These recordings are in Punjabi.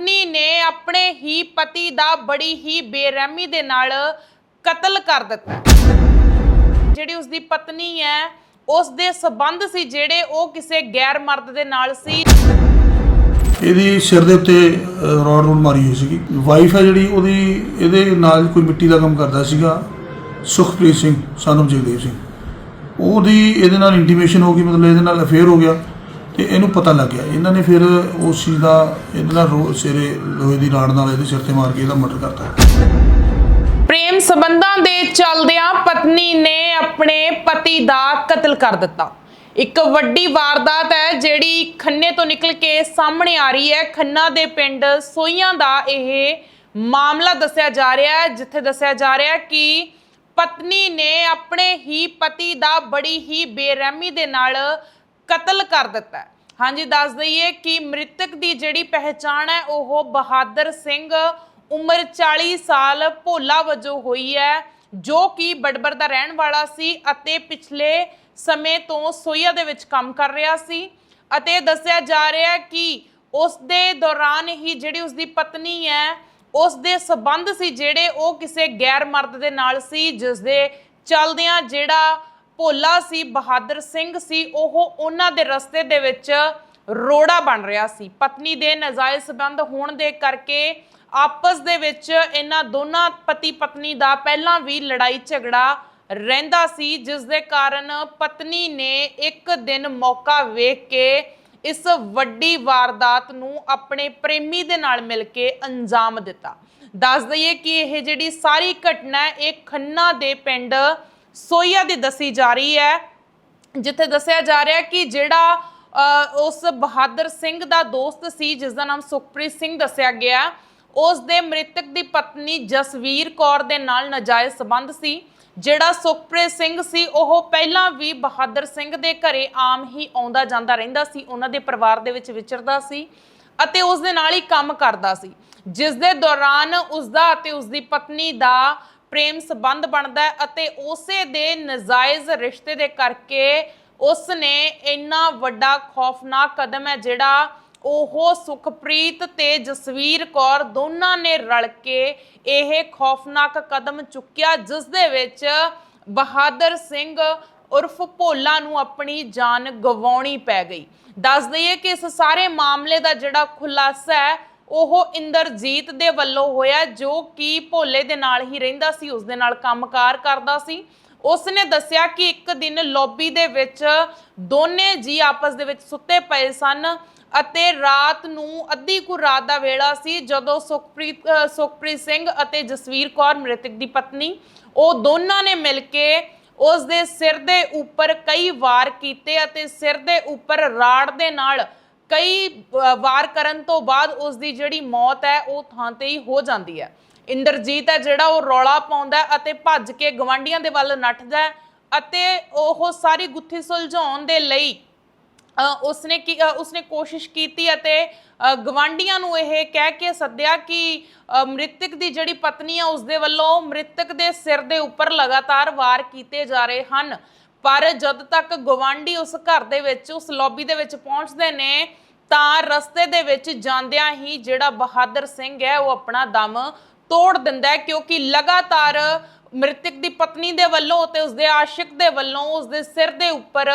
ਪਤਨੀ ਨੇ ਆਪਣੇ ਹੀ ਪਤੀ ਦਾ ਬੜੀ ਹੀ ਬੇਰਹਿਮੀ ਦੇ ਨਾਲ ਕਤਲ ਕਰ ਦਿੱਤਾ। ਜਿਹੜੀ ਉਸਦੀ ਪਤਨੀ ਹੈ ਉਸ ਦੇ ਸਬੰਧ ਸੀ ਜਿਹੜੇ ਉਹ ਕਿਸੇ ਗੈਰ ਮਰਦ ਦੇ ਨਾਲ ਸੀ। ਇਹਦੀ ਸਿਰ ਦੇ ਉੱਤੇ ਅ, ਰੋਡ ਰੋਡ ਮਾਰੀ ਹੋਈ ਸੀਗੀ। ਵਾਈਫ ਹੈ ਜਿਹੜੀ ਉਹਦੀ ਇਹਦੇ ਨਾਲ ਕੋਈ ਮਿੱਟੀ ਦਾ ਕੰਮ ਕਰਦਾ ਸੀਗਾ। ਸੁਖਪ੍ਰੀਤ ਸਿੰਘ ਸਾਨੂੰ ਜਗਦੇਵ ਸਿੰਘ। ਉਹਦੀ ਇਹਦੇ ਨਾਲ ਇੰਟੀਮੇਸ਼ਨ ਹੋ ਗਈ ਮਤਲਬ ਇਹਦੇ ਨਾਲ ਅਫੇਅਰ ਹੋ ਗਿਆ। ਤੇ ਇਹਨੂੰ ਪਤਾ ਲੱਗ ਗਿਆ। ਇਹਨਾਂ ਨੇ ਫਿਰ ਉਸ ਚੀਜ਼ ਦਾ ਇਹਦੇ ਨਾਲ ਸਿਰੇ ਲੋਹੇ ਦੀ ਰਾੜ ਨਾਲ ਇਹਦੇ ਸਿਰ ਤੇ ਮਾਰ ਕੇ ਇਹਦਾ ਮਰਡਰ ਕਰਤਾ। ਪ੍ਰੇਮ ਸੰਬੰਧਾਂ ਦੇ ਚੱਲਦਿਆਂ ਪਤਨੀ ਨੇ ਆਪਣੇ ਪਤੀ ਦਾ ਕਤਲ ਕਰ ਦਿੱਤਾ। ਇੱਕ ਵੱਡੀ ਵਾਰਦਾਤ ਹੈ ਜਿਹੜੀ ਖੰਨੇ ਤੋਂ ਨਿਕਲ ਕੇ ਸਾਹਮਣੇ ਆ ਰਹੀ ਹੈ। ਖੰਨਾ ਦੇ ਪਿੰਡ ਸੋਈਆਂ ਦਾ ਇਹ ਮਾਮਲਾ ਦੱਸਿਆ ਜਾ ਰਿਹਾ ਹੈ, ਜਿੱਥੇ ਦੱਸਿਆ ਜਾ ਰਿਹਾ ਹੈ ਕਿ ਪਤਨੀ ਨੇ ਆਪਣੇ ਹੀ ਪਤੀ ਦਾ ਬੜੀ ਹੀ ਬੇਰਹਿਮੀ ਦੇ ਨਾਲ ਕਤਲ ਕਰ ਦਿੱਤਾ ਹਾਂਜੀ, ਦੱਸ ਦਈਏ ਕਿ ਮ੍ਰਿਤਕ ਦੀ ਜਿਹੜੀ ਪਹਿਚਾਣ ਹੈ, ਉਹ ਬਹਾਦਰ ਸਿੰਘ ਉਮਰ 40 ਸਾਲ ਭੋਲਾ ਵਜੋਂ ਹੋਈ ਹੈ, ਜੋ ਕਿ ਬੜਬਰ ਦਾ ਰਹਿਣ ਵਾਲਾ ਸੀ ਅਤੇ ਪਿਛਲੇ ਸਮੇਂ ਤੋਂ ਸੋਈਆ ਦੇ ਵਿੱਚ ਕੰਮ ਕਰ ਰਿਹਾ ਸੀ ਅਤੇ ਦੱਸਿਆ ਜਾ ਰਿਹਾ ਹੈ ਕਿ ਉਸ ਦੇ ਦੌਰਾਨ ਹੀ ਜਿਹੜੀ ਉਸ ਦੀ ਪਤਨੀ ਹੈ, ਉਸ ਦੇ ਸਬੰਧ ਸੀ ਜਿਹੜੇ ਉਹ ਕਿਸੇ ਗੈਰ ਮਰਦ ਦੇ ਨਾਲ ਸੀ, ਜਿਸ ਦੇ ਚਲਦਿਆਂ ਜਿਹੜਾ ਭੋਲਾ ਸੀ, ਬਹਾਦਰ ਸਿੰਘ ਸੀ, ਉਹ ਉਹਨਾਂ ਦੇ ਰਸਤੇ ਦੇ ਵਿੱਚ ਰੋੜਾ ਬਣ ਰਿਹਾ ਸੀ। ਪਤਨੀ ਦੇ ਨਜਾਇਜ਼ ਸਬੰਧ ਹੋਣ ਦੇ ਕਰਕੇ ਆਪਸ ਦੇ ਵਿੱਚ ਇਹਨਾਂ ਦੋਨਾਂ ਪਤੀ ਪਤਨੀ ਦਾ ਪਹਿਲਾਂ ਵੀ ਲੜਾਈ ਝਗੜਾ ਰਹਿੰਦਾ ਸੀ, ਜਿਸ ਦੇ ਕਾਰਨ ਪਤਨੀ ਨੇ ਇੱਕ ਦਿਨ ਮੌਕਾ ਵੇਖ ਕੇ ਇਸ ਵੱਡੀ ਵਾਰਦਾਤ ਨੂੰ ਆਪਣੇ ਪ੍ਰੇਮੀ ਦੇ ਨਾਲ ਮਿਲ ਕੇ ਅੰਜਾਮ ਦਿੱਤਾ। ਦੱਸ ਦਈਏ ਕਿ ਇਹ ਜਿਹੜੀ ਸਾਰੀ ਘਟਨਾ ਇਹ ਖੰਨਾ ਦੇ ਪਿੰਡ ਸੋਈਆ ਦੀ ਦੱਸੀ ਜਾ ਰਹੀ ਹੈ, ਜਿੱਥੇ ਦੱਸਿਆ ਜਾ ਰਿਹਾ ਕਿ ਜਿਹੜਾ ਉਸ ਬਹਾਦਰ ਸਿੰਘ ਦਾ ਦੋਸਤ ਸੀ, ਜਿਸ ਦਾ ਨਾਮ ਸੁਖਪ੍ਰੀਤ ਸਿੰਘ ਦੱਸਿਆ ਗਿਆ ਉਸ ਦੇ ਮ੍ਰਿਤਕ ਦੀ ਪਤਨੀ ਜਸਵੀਰ ਕੌਰ ਦੇ ਨਾਲ ਨਾਜਾਇਜ਼ ਸਬੰਧ ਸੀ, ਜਿਹੜਾ ਸੁਖਪ੍ਰੀਤ ਸਿੰਘ ਸੀ, ਉਹ ਪਹਿਲਾਂ ਵੀ ਬਹਾਦਰ ਸਿੰਘ ਦੇ ਘਰੇ ਆਮ ਹੀ ਆਉਂਦਾ ਜਾਂਦਾ ਰਹਿੰਦਾ ਸੀ, ਉਹਨਾਂ ਦੇ ਪਰਿਵਾਰ ਦੇ ਵਿੱਚ ਵਿਚਰਦਾ ਸੀ ਅਤੇ ਉਸ ਦੇ ਨਾਲ ਹੀ ਕੰਮ ਕਰਦਾ ਸੀ, ਜਿਸ ਦੇ ਦੌਰਾਨ ਉਸ ਦਾ ਅਤੇ ਉਸ ਦੀ ਪਤਨੀ ਦਾ ਪ੍ਰੇਮ ਸੰਬੰਧ ਬਣਦਾ ਹੈ ਅਤੇ ਉਸੇ ਦੇ ਨਜਾਇਜ਼ ਰਿਸ਼ਤੇ ਦੇ ਕਰਕੇ ਉਸ ਨੇ ਇੰਨਾ ਵੱਡਾ ਖੌਫਨਾਕ ਕਦਮ ਹੈ ਜਿਹੜਾ ਉਹ ਸੁਖਪ੍ਰੀਤ ਤੇ ਜਸਵੀਰ ਕੌਰ ਦੋਨਾਂ ਨੇ ਰਲ ਕੇ ਇਹ ਖੌਫਨਾਕ ਕਦਮ ਚੁੱਕਿਆ, ਜਿਸ ਦੇ ਵਿੱਚ ਬਹਾਦਰ ਸਿੰਘ ਉਰਫ ਭੋਲਾ ਨੂੰ ਆਪਣੀ ਜਾਨ ਗਵਾਉਣੀ ਪੈ ਗਈ। ਦੱਸ ਦਈਏ ਕਿ ਇਸ ਸਾਰੇ ਮਾਮਲੇ ਦਾ ਜਿਹੜਾ ਖੁਲਾਸਾ ਹੈ ਉਹ ਇੰਦਰਜੀਤ ਦੇ ਵੱਲੋਂ ਹੋਇਆ ਜੋ ਕਿ ਭੋਲੇ ਦੇ ਨਾਲ ਹੀ ਰਹਿੰਦਾ ਸੀ ਉਸ ਦੇ ਨਾਲ ਕੰਮਕਾਰ ਕਰਦਾ ਸੀ। ਉਸ ਨੇ ਦੱਸਿਆ ਕਿ ਇੱਕ ਦਿਨ ਲੌਬੀ ਦੇ ਵਿੱਚ ਦੋਨੇ ਜੀ ਆਪਸ ਦੇ ਵਿੱਚ ਸੁੱਤੇ ਪਏ ਸਨ ਅਤੇ ਰਾਤ ਨੂੰ ਅੱਧੀ ਕੁ ਰਾਤ ਦਾ ਵੇਲਾ ਸੀ ਜਦੋਂ ਸੁਖਪ੍ਰੀਤ ਅ, ਸੁਖਪ੍ਰੀਤ ਸਿੰਘ ਅਤੇ ਜਸਵੀਰ ਕੌਰ ਮ੍ਰਿਤਕ ਦੀ ਪਤਨੀ ਉਹ ਦੋਨਾਂ ਨੇ ਮਿਲ ਕੇ ਉਸ ਦੇ ਸਿਰ ਦੇ ਉੱਪਰ ਕਈ ਵਾਰ ਕੀਤੇ ਅਤੇ ਸਿਰ ਦੇ ਉੱਪਰ ਰਾੜ ਦੇ ਨਾਲ ਕਈ ਵਾਰ ਕਰਨ ਤੋਂ ਬਾਅਦ ਉਸ ਦੀ ਜਿਹੜੀ ਮੌਤ ਹੈ ਉਹ ਥਾਂ ਤੇ ਹੀ ਹੋ ਜਾਂਦੀ ਹੈ। ਇੰਦਰਜੀਤ ਹੈ ਜਿਹੜਾ ਉਹ ਰੌਲਾ ਪਾਉਂਦਾ ਅਤੇ ਭੱਜ ਕੇ ਗਵਾਂਡੀਆਂ ਦੇ ਵੱਲ ਨੱਠਦਾ ਅਤੇ ਉਹ ਸਾਰੀ ਗੁੱਥੀ ਸੁਲਝਾਉਣ ਦੇ ਲਈ ਅ, ਉਸਨੇ ਕੀ ਉਸਨੇ ਕੋਸ਼ਿਸ਼ ਕੀਤੀ ਅਤੇ ਅ, ਗਵਾਂਢੀਆਂ ਨੂੰ ਇਹ ਕਹਿ ਕੇ ਸੱਦਿਆ ਕਿ ਅ, ਮ੍ਰਿਤਕ ਦੀ ਜਿਹੜੀ ਪਤਨੀ ਆ ਉਸਦੇ ਵੱਲੋਂ ਮ੍ਰਿਤਕ ਦੇ ਸਿਰ ਦੇ ਉੱਪਰ ਲਗਾਤਾਰ ਵਾਰ ਕੀਤੇ ਜਾ ਰਹੇ ਹਨ। ਪਰ ਜਦ ਤੱਕ ਗਵਾਂਢੀ ਉਸ ਘਰ ਦੇ ਵਿੱਚ, ਉਸ ਲੌਬੀ ਦੇ ਵਿੱਚ ਪਹੁੰਚਦੇ ਨੇ, ਤਾਂ ਰਸਤੇ ਦੇ ਵਿੱਚ ਜਾਂਦਿਆਂ ਹੀ ਜਿਹੜਾ ਬਹਾਦਰ ਸਿੰਘ ਹੈ, ਉਹ ਆਪਣਾ ਦਮ ਤੋੜ ਦਿੰਦਾ ਹੈ ਕਿਉਂਕਿ ਲਗਾਤਾਰ ਮ੍ਰਿਤਕ ਦੀ ਪਤਨੀ ਦੇ ਵੱਲੋਂ ਤੇ ਉਸਦੇ ਆਸ਼ਿਕ ਦੇ ਵੱਲੋਂ ਉਸਦੇ ਸਿਰ ਦੇ ਉੱਪਰ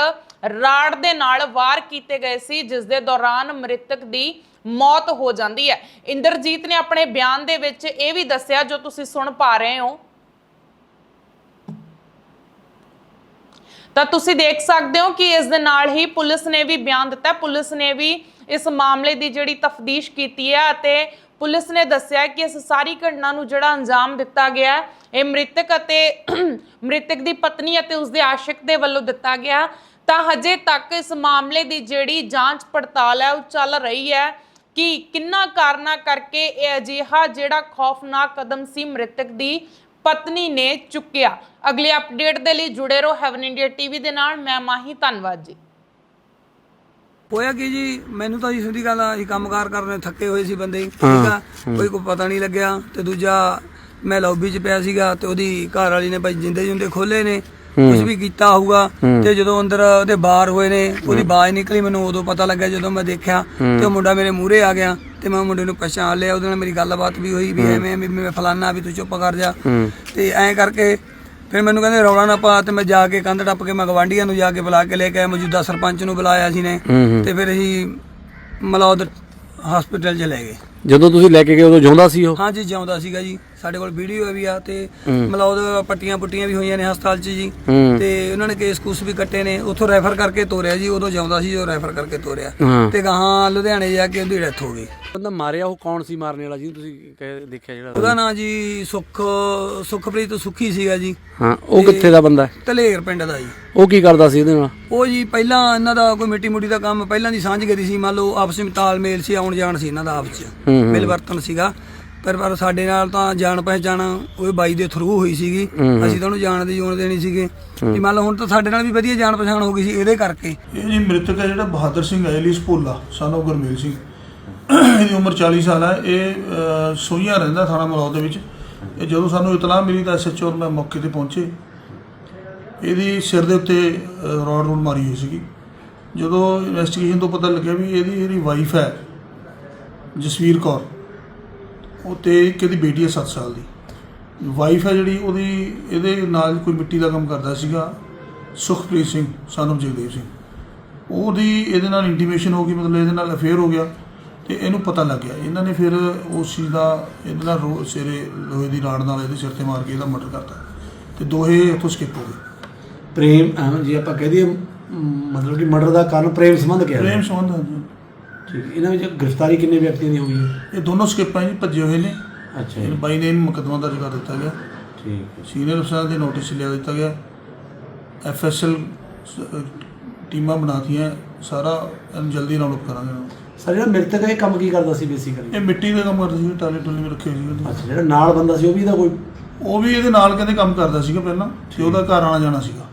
ਰਾੜ ਦੇ ਨਾਲ ਵਾਰ ਕੀਤੇ ਗਏ ਸੀ, ਜਿਸ ਦੇ ਦੌਰਾਨ ਮ੍ਰਿਤਕ ਦੀ ਮੌਤ ਹੋ ਜਾਂਦੀ ਹੈ। ਇੰਦਰਜੀਤ ਨੇ ਆਪਣੇ ਬਿਆਨ ਦੇ ਵਿੱਚ ਇਹ ਵੀ ਦੱਸਿਆ, ਜੋ ਤੁਸੀਂ ਸੁਣ ਪਾ ਰਹੇ ਹੋ। ਤਾਂ ਤੁਸੀਂ ਦੇਖ ਸਕਦੇ ਹੋ ਕਿ ਇਸ ਦੇ ਨਾਲ ਹੀ ਪੁਲਿਸ ਨੇ ਵੀ ਬਿਆਨ ਦਿੱਤਾ। ਪੁਲਿਸ ਨੇ ਵੀ ਇਸ ਮਾਮਲੇ ਦੀ ਜਿਹੜੀ ਤਫਦੀਸ਼ ਕੀਤੀ ਹੈ ਅਤੇ ਪੁਲਿਸ ਨੇ ਦੱਸਿਆ ਕਿ ਇਸ ਸਾਰੀ ਘਟਨਾ ਨੂੰ ਜਿਹੜਾ ਅੰਜਾਮ ਦਿੱਤਾ ਗਿਆ ਇਹ ਮ੍ਰਿਤਕ ਅਤੇ ਮ੍ਰਿਤਕ ਦੀ ਪਤਨੀ ਅਤੇ ਉਸਦੇ ਆਸ਼ਿਕ ਦੇ ਵੱਲੋਂ ਦਿੱਤਾ ਗਿਆ ਤਾਂ ਹਜੇ ਤੱਕ ਇਸ ਮਾਮਲੇ ਦੀ ਜਿਹੜੀ ਜਾਂਚ ਪੜਤਾਲ ਹੈ, ਉਹ ਚੱਲ ਰਹੀ ਹੈ ਕਿ ਕਿੰਨਾ ਕਾਰਨਾ ਕਰਕੇ ਇਹ ਅਜਿਹਾ ਜਿਹੜਾ ਖੌਫਨਾਕ ਕਦਮ ਸੀ ਮ੍ਰਿਤਕ ਦੀ ਪਤਨੀ ਨੇ ਚੁੱਕਿਆ। ਅਗਲੀ ਅਪਡੇਟ ਦੇ ਲਈ ਜੁੜੇ ਰਹੋ ਹੈਵਨ ਇੰਡੀਆ ਟੀਵੀ ਦੇ ਨਾਲ। ਮੈਂ ਮਾਹੀ ਧੰਨਵਾਦ ਜੀ। ਹੋਇਆ ਕੀ ਜੀ? ਮੈਨੂੰ ਤਾਂ ਜੀ ਸਿੱਧੀ ਗੱਲ ਆ ਅਸੀਂ ਕੰਮਕਾਰ ਕਰਨੇ ਥੱਕੇ ਹੋਏ ਸੀ ਬੰਦੇ। ਠੀਕ ਆ? ਕੋਈ ਕੋ ਪਤਾ ਨਹੀਂ ਲੱਗਿਆ। ਤੇ ਦੂਜਾ ਮੈਂ ਲੌਬੀ 'ਚ ਪਿਆ ਸੀਗਾ ਤੇ ਉਹਦੀ ਘਰ ਵਾਲੀ ਨੇ ਭਾਈ ਜਿੰਦੇ ਜੁੰਦੇ ਖੋਲੇ ਨੇ। ਕੁਝ ਵੀ ਕੀਤਾ ਹੋਊਗਾ। ਤੇ ਜਦੋਂ ਅੰਦਰ ਉਹਦੇ ਬਾਹਰ ਹੋਏ ਨੇ ਉਹਦੀ ਬਾਜ਼ ਨਿਕਲੀ ਮੈਨੂੰ ਉਦੋਂ ਪਤਾ ਲੱਗਿਆ ਜਦੋਂ ਮੈਂ ਦੇਖਿਆ ਤੇ ਉਹ ਮੁੰਡਾ ਮੇਰੇ ਮੂਹਰੇ ਆ ਗਿਆ। ਤੇ ਮੈਂ ਮੁੰਡੇ ਨੂੰ ਪਛਾਣ ਲਿਆ ਉਹਦੇ ਨਾਲ ਮੇਰੀ ਗੱਲਬਾਤ ਵੀ ਹੋਈ ਵੀ ਐਵੇਂ ਐਵੇਂ ਮੈਂ ਫਲਾਨਾ ਵੀ ਤੂੰ ਚੁੱਪ ਕਰ ਜਾ। ਤੇ ਐਂ ਕਰਕੇ ਫਿਰ ਮੈਨੂੰ ਕਹਿੰਦੇ ਰੌਲਾ ਨਾ ਪਾ ਤੇ ਮੈਂ ਜਾ ਕੇ ਕੰਧ ਟੱਪ ਕੇ ਮੈਂ ਗਵਾਂਢੀਆਂ ਨੂੰ ਜਾ ਕੇ ਬੁਲਾ ਕੇ ਲੈ ਕੇ ਆਇਆ ਮੌਜੂਦਾ ਸਰਪੰਚ ਨੂੰ ਬੁਲਾਇਆ ਸੀ ਨੇ। ਤੇ ਫਿਰ ਅਸੀਂ ਮਲੌਦ ਹਸਪੀਟਲ ਚ ਲੈ ਗਏ। ਜਦੋਂ ਤੁਸੀਂ ਲੈ ਕੇ ਗਏ ਉਦੋਂ ਜਿਉਂਦਾ ਸੀ ਉਹ? ਹਾਂਜੀ ਜਿਉਂਦਾ ਸੀਗਾ ਜੀ। ਸਾਡੇ ਕੋਲ ਵੀਡੀਓ ਵੀ ਆ ਤੇ ਮਲੌਦ ਪੱਟੀਆਂ ਪੁੱਟੀਆਂ ਵੀ ਹੋਈਆਂ ਨੇ ਹਸਪਤਾਲ 'ਚ ਜੀ। ਤੇ ਉਹਨਾਂ ਨੇ ਕੇਸ ਕੂਸ ਵੀ ਕੱਟੇ ਨੇ। ਉੱਥੋਂ ਰੈਫਰ ਕਰਕੇ ਤੋਰਿਆ ਜੀ ਉਦੋਂ ਜਿਉਂਦਾ ਸੀ ਜੋ ਰੈਫਰ ਕਰਕੇ ਤੋਰਿਆ। ਤੇ ਗਾਹਾਂ ਲੁਧਿਆਣੇ ਜਾ ਕੇ ਉਹਦੀ ਡੈਥ ਹੋ ਗਈ। ਬੰਦਾ ਮਾਰਿਆ ਉਹ ਕੌਣ ਸੀ ਮਾਰਨੇ ਵਾਲਾ ਜਿਹਨੂੰ ਤੁਸੀਂ ਦੇਖਿਆ ਜਿਹੜਾ ਉਹਦਾ ਨਾਂ ਜੀ ਸੁਖ ਸੁਖਪ੍ਰੀਤ ਸੁਖੀ ਸੀਗਾ ਜੀ। ਹਾਂ ਉਹ ਕਿੱਥੇ ਦਾ ਬੰਦਾ ਹੈ? ਤਲੇਰ ਪਿੰਡ ਦਾ ਜੀ। ਉਹ ਕੀ ਕਰਦਾ ਸੀ ਇਹਦੇ ਨਾਲ? ਉਹ ਜੀ ਪਹਿਲਾਂ ਇਹਨਾਂ ਦਾ ਕੋਈ ਮਿੱਟੀ ਮੁੱਟੀ ਦਾ ਕੰਮ ਪਹਿਲਾਂ ਦੀ ਸਾਂਝ ਗਈ ਸੀ। ਮੰਨ ਲਓ ਆਪਸ ਵਿੱਚ ਤਾਲਮੇਲ ਸੀ ਆਉਣ ਜਾਣ ਸੀ ਇਹਨਾਂ ਦਾ ਆਪਸ ਵਿੱਚ। ਮਿਲ ਵਰਤਨ ਸੀਗਾ। ਪਰ ਪਰ ਸਾਡੇ ਨਾਲ ਤਾਂ ਜਾਣ ਪਹਿਚਾਣ ਉਹ ਬਾਈ ਦੇ ਥਰੂ ਹੋਈ ਸੀਗੀ। ਅਸੀਂ ਤਾਂ ਉਹਨੂੰ ਜਾਣ ਦੀ ਜੋਨ ਦੇਣੀ ਸੀਗੇ। ਵੀ ਮੰਨ ਲਓ ਹੁਣ ਤਾਂ ਸਾਡੇ ਨਾਲ ਵੀ ਵਧੀਆ ਜਾਣ ਪਛਾਣ ਹੋ ਗਈ ਸੀ ਇਹਦੇ ਕਰਕੇ। ਇਹ ਜੀ ਮ੍ਰਿਤਕ ਹੈ ਜਿਹੜਾ ਬਹਾਦਰ ਸਿੰਘ ਐਲੀਸ ਭੋਲਾ ਸਾਨੂੰ ਗੁਰਮੇਲ ਸਿੰਘ। ਇਹਦੀ ਉਮਰ 40 ਸਾਲ ਹੈ। ਇਹ ਸੋਹੀਆਂ ਰਹਿੰਦਾ ਥਾਣਾ ਮਲੌਦ ਦੇ ਵਿੱਚ। ਇਹ ਜਦੋਂ ਸਾਨੂੰ ਇਤਲਾਹ ਮਿਲੀ ਤਾਂ ਐਸਐਚਓ ਮੈਂ ਮੌਕੇ ਤੇ ਪਹੁੰਚੇ। ਇਹਦੀ ਸਿਰ ਦੇ ਉੱਤੇ ਰੋਡ ਰੋਡ ਮਾਰੀ ਹੋਈ ਸੀਗੀ। ਜਦੋਂ ਇਨਵੈਸਟੀਗੇਸ਼ਨ ਤੋਂ ਪਤਾ ਲੱਗਿਆ ਵੀ ਇਹਦੀ ਜਿਹੜੀ ਵਾਈਫ ਹੈ ਜਸਵੀਰ ਕੌਰ ਉਹ ਤੇ ਇੱਕ ਇਹਦੀ ਬੇਟੀ ਹੈ 7 ਸਾਲ ਦੀ। ਵਾਈਫ ਹੈ ਜਿਹੜੀ ਉਹਦੀ ਇਹਦੇ ਨਾਲ ਕੋਈ ਮਿੱਟੀ ਦਾ ਕੰਮ ਕਰਦਾ ਸੀਗਾ ਸੁਖਪ੍ਰੀਤ ਸਿੰਘ ਸਾਨੂੰ ਜਗਦੇਵ ਸਿੰਘ। ਉਹਦੀ ਇਹਦੇ ਨਾਲ ਇੰਟੀਮੇਸ਼ਨ ਹੋ ਗਈ ਮਤਲਬ ਇਹਦੇ ਨਾਲ ਅਫੇਅਰ ਹੋ ਗਿਆ ਤੇ ਇਹਨੂੰ ਪਤਾ ਲੱਗ ਗਿਆ। ਇਹਨਾਂ ਨੇ ਫਿਰ ਉਸ ਚੀਜ਼ ਦਾ ਇਹਦੇ ਨਾਲ ਸਿਰੇ ਲੋਹੇ ਦੀ ਰਾੜ ਨਾਲ ਇਹਦੇ ਸਿਰ ਤੇ ਮਾਰ ਕੇ ਇਹਦਾ ਮਰਡਰ ਕਰਤਾ। ਤੇ ਦੋਹੇ ਇੱਥੋਂ ਸਕਿਪ ਹੋ ਗਏ। ਪ੍ਰੇਮ ਜੇ ਆਪਾਂ ਕਹਿ ਦਈਏ ਮ, ਮਤਲਬ ਕਿ ਮਰਡਰ ਦਾ ਕਾਰਨ ਪ੍ਰੇਮ ਸੰਬੰਧ ਕਿਹਾ ਪ੍ਰੇਮ ਸੰਬੰਧ ਹੈ ਜੀ। ਠੀਕ ਇਹਨਾਂ ਵਿੱਚ ਗ੍ਰਿਫਤਾਰੀ ਕਿੰਨੇ ਵਿਅਕਤੀਆਂ ਦੀ ਹੋਈ ਹੈ? ਇਹ ਦੋਨੋਂ ਸਕਿਪ ਹੈ ਜੀ ਭੱਜੇ ਹੋਏ ਨੇ। ਅੱਛਾ ਇਹ ਬਾਈ ਨੇ ਇਹਨੂੰ ਮੁਕੱਦਮਾ ਦਰਜ ਕਰ ਦਿੱਤਾ ਗਿਆ। ਠੀਕ ਸੀਨੀਅਰ ਅਫਸਰਾਂ ਦੇ ਨੋਟਿਸ ਲਿਆ ਦਿੱਤਾ ਗਿਆ। ਐਫਐਸਐਲ ਟੀਮਾਂ ਬਣਾਤੀਆਂ। ਸਾਰਾ ਇਹਨੂੰ ਜਲਦੀ ਰਾਉਂਡ ਅਪ ਕਰਾਂਗੇ ਇਹਨਾਂ ਨੂੰ। ਸਰ ਜਿਹੜਾ ਮ੍ਰਿਤਕ ਹੈ ਇਹ ਕੰਮ ਕੀ ਕਰਦਾ ਸੀ ਬੇਸਿਕਲੀ ਇਹ ਮਿੱਟੀ ਦਾ ਕੰਮ ਕਰਦਾ ਸੀ ਟਾਲੇ ਟੁਲੇ ਰੱਖੇ ਹੋਏ ਸੀ। ਅੱਛਾ ਜਿਹੜਾ ਨਾਲ ਬੰਦਾ ਸੀ ਉਹ ਵੀ ਇਹਦਾ ਕੋਈ ਉਹ ਵੀ ਇਹਦੇ ਨਾਲ ਕਹਿੰਦੇ ਕੰਮ ਕਰਦਾ ਸੀਗਾ ਪਹਿਲਾਂ ਤੇ ਉਹਦਾ ਘਰ ਆਣਾ ਜਾਣਾ ਸੀਗਾ।